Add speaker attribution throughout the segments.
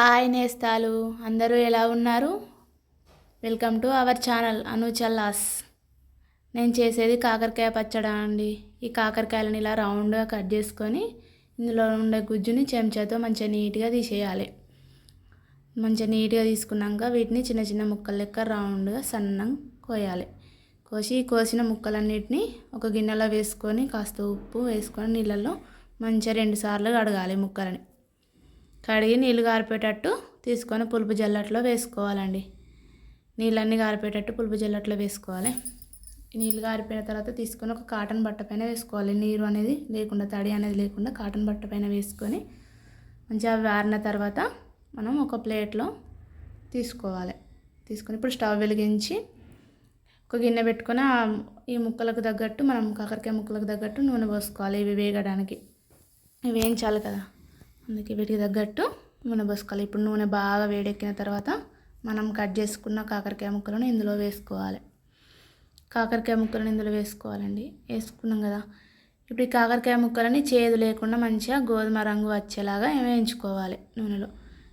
Speaker 1: Hi నేస్తాలు. అందరూ ఎలా ఉన్నారు? Welcome to our channel Anuchallas నేను చేసేది కాకరకాయ పచ్చడా అండి. ఈ కాకరకాయలను ఇలా రౌండ్గా కట్ చేసుకొని ఇందులో ఉండే గుజ్జుని చెంచాతో మంచిగా నీట్గా తీసేయాలి. మంచిగా నీట్గా తీసుకున్నాక వీటిని చిన్న చిన్న ముక్కలు లెక్క రౌండ్గా సన్నంగా కోయాలి. కోసి కోసిన ముక్కలన్నిటిని ఒక గిన్నెలో వేసుకొని కాస్త ఉప్పు వేసుకొని నీళ్ళల్లో మంచిగా రెండు సార్లు కడగాలి ముక్కలని. కడిగి నీళ్ళు గారిపోయేటట్టు తీసుకొని పులుపు జల్లట్లో వేసుకోవాలండి. నీళ్ళన్నీ గారిపోయేటట్టు పులుపు జల్లట్లో వేసుకోవాలి. నీళ్ళు గారిపోయిన తర్వాత తీసుకొని ఒక కాటన్ బట్ట పైన వేసుకోవాలి. నీరు అనేది లేకుండా తడి అనేది లేకుండా కాటన్ బట్ట పైన వేసుకొని మంచిగా వారిన తర్వాత మనం ఒక ప్లేట్లో తీసుకోవాలి. తీసుకొని ఇప్పుడు స్టవ్ వెలిగించి ఒక గిన్నె పెట్టుకొని ఈ ముక్కలకు తగ్గట్టు మనం కాకరకాయ ముక్కలకు తగ్గట్టు నూనె పోసుకోవాలి ఇవి వేగడానికి. ఇవి వేయించాలి కదా. అందుకే వీటికి తగ్గట్టు నూనె పోసుకోవాలి. ఇప్పుడు నూనె బాగా వేడెక్కిన తర్వాత మనం కట్ చేసుకున్న కాకరకాయ ముక్కలను ఇందులో వేసుకోవాలి. కాకరకాయ ముక్కలను ఇందులో వేసుకోవాలండి. వేసుకున్నాం కదా. ఇప్పుడు ఈ కాకరకాయ ముక్కలని చేదు లేకుండా మంచిగా గోధుమ రంగు వచ్చేలాగా వేయించుకోవాలి నూనెలో.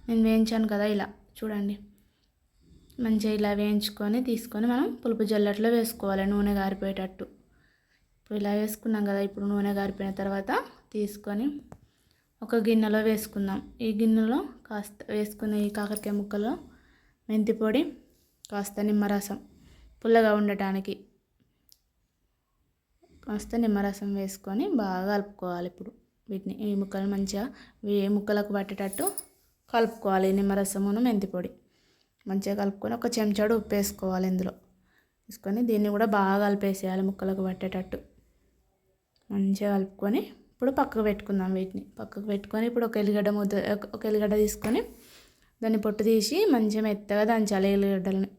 Speaker 1: నేను వేయించాను కదా ఇలా. చూడండి. మంచిగా ఇలా వేయించుకొని తీసుకొని మనం పులుపు జల్లట్లో వేసుకోవాలి నూనె గారిపోయేటట్టు. ఇప్పుడు ఇలా వేసుకున్నాం కదా. ఇప్పుడు నూనె గారిపోయిన తర్వాత తీసుకొని ఒక గిన్నెలో వేసుకుందాం. ఈ గిన్నెలో కాస్త వేసుకున్న ఈ కాకరకాయ ముక్కలో మెంతి పొడి కాస్త నిమ్మరసం పుల్లగా ఉండటానికి. కాస్త నిమ్మరసం వేసుకొని బాగా కలుపుకోవాలి ఇప్పుడు. వీటిని ఈ ముక్కలు మంచిగా ఏ ముక్కలకు పట్టేటట్టు కలుపుకోవాలి నిమ్మరసమును మెంతి పొడి. మంచిగా కలుపుకొని ఒక చెంచాడు ఉప్పు వేసుకోవాలి ఇందులో. వేసుకొని దీన్ని కూడా బాగా కలిపేసేయాలి ముక్కలకు పట్టేటట్టు. మంచిగా కలుపుకొని ఇప్పుడు పక్కకు పెట్టుకుందాం వీటిని. పక్కకు పెట్టుకొని ఇప్పుడు ఒక ఎల్లిగడ్డ ముద్ద ఒక ఎల్లిగడ్డ తీసుకొని దాన్ని పొట్టు తీసి మంచిగా మెత్తగా దంచాలి ఎల్లిగడ్డలని.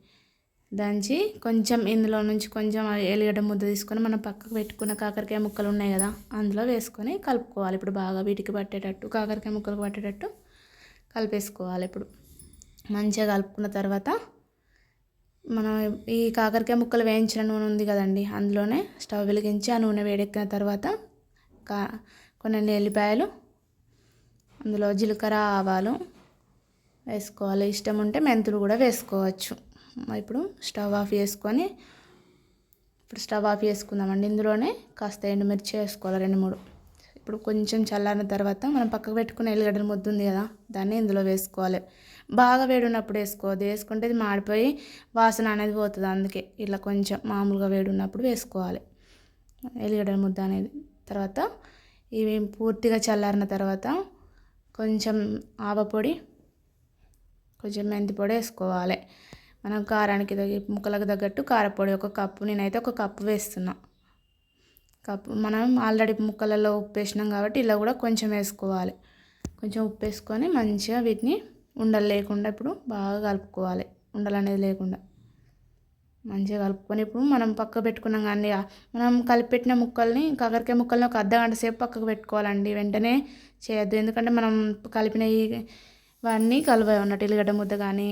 Speaker 1: దంచి కొంచెం ఇందులో నుంచి కొంచెం ఎల్లిగడ్డ ముద్ద తీసుకొని మనం పక్కకు పెట్టుకున్న కాకరకాయ ముక్కలు ఉన్నాయి కదా అందులో వేసుకొని కలుపుకోవాలి. ఇప్పుడు బాగా వీటికి పట్టేటట్టు కాకరకాయ ముక్కలకు పట్టేటట్టు కలిపేసుకోవాలి ఇప్పుడు. మంచిగా కలుపుకున్న తర్వాత మనం ఈ కాకరకాయ ముక్కలు వేయించిన నూనె ఉంది కదండి అందులోనే స్టవ్ వెలిగించి ఆ నూనె వేడెక్కిన తర్వాత కొన్ని ఎల్లిపాయలు అందులో జీలకర్ర ఆవాలు వేసుకోవాలి. ఇష్టం ఉంటే మెంతులు కూడా వేసుకోవచ్చు. ఇప్పుడు స్టవ్ ఆఫ్ చేసుకొని ఇప్పుడు స్టవ్ ఆఫ్ చేసుకుందామండి. ఇందులోనే కాస్త ఎండుమిర్చి వేసుకోవాలి రెండు మూడు. ఇప్పుడు కొంచెం చల్లారిన తర్వాత మనం పక్కకు పెట్టుకున్న ఎల్లిగడ్డల ముద్దు ఉంది కదా దాన్ని ఇందులో వేసుకోవాలి. బాగా వేడి ఉన్నప్పుడు వేసుకోవద్దు. వేసుకుంటే ఇది మాడిపోయి వాసన అనేది పోతుంది. అందుకే ఇలా కొంచెం మామూలుగా వేడి ఉన్నప్పుడు వేసుకోవాలి. ఎల్లిగడ్డల ముద్ద అనేది. తర్వాత ఇవి పూర్తిగా చల్లారిన తర్వాత కొంచెం ఆవపొడి కొంచెం మెంతి పొడి వేసుకోవాలి. మనం కారానికి తగ్గ ముక్కలకు తగ్గట్టు కారపొడి ఒక కప్పు నేనైతే ఒక కప్పు వేస్తున్నా. కప్పు మనం ఆల్రెడీ ముక్కలలో ఉప్పు వేసినాం కాబట్టి ఇలా కూడా కొంచెం వేసుకోవాలి. కొంచెం ఉప్పు వేసుకొని మంచిగా వీటిని ఉండలు లేకుండా ఇప్పుడు బాగా కలుపుకోవాలి. ఉండలు అనేది లేకుండా. మంచిగా కలుపుకొని ఇప్పుడు మనం పక్క పెట్టుకున్నాం కానీ మనం కలిపెట్టిన ముక్కల్ని కాకరకాయ ముక్కల్ని ఒక అర్ధ గంట సేపు పక్కకు పెట్టుకోవాలండి. వెంటనే చేయొద్దు. ఎందుకంటే మనం కలిపిన ఇవన్నీ కలవాయి ఉన్నట్టు ఎల్లిగడ్డ ముద్ద కానీ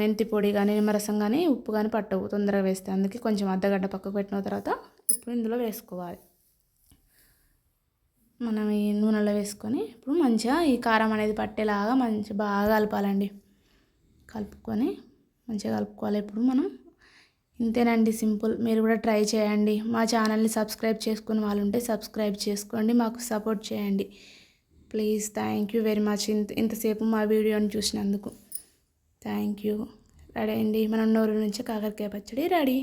Speaker 1: మెంతి పొడి కానీ నిమ్మరసం కానీ ఉప్పు కానీ పట్టవు. తొందరగా వేస్తే అందుకే కొంచెం అర్ధగడ్డ పక్కకు పెట్టిన తర్వాత ఇప్పుడు ఇందులో వేసుకోవాలి. మనం ఈ నూనెలో వేసుకొని ఇప్పుడు మంచిగా ఈ కారం అనేది పట్టేలాగా మంచిగా బాగా కలపాలండి. కలుపుకొని మంచిగా కలుపుకోవాలి ఇప్పుడు మనం. ఇంతేనండి సింపుల్. మీరు కూడా ట్రై చేయండి. మా ఛానల్ని సబ్స్క్రైబ్ చేసుకుని వాళ్ళు ఉంటే సబ్స్క్రైబ్ చేసుకోండి. మాకు సపోర్ట్ చేయండి. Please thank you very much. ఇంత ఇంతసేపు మా వీడియోని చూసినందుకు. Thank you. రెడీ అండి మనం నోరు నుంచి కాకరకాయ పచ్చడి రెడీ.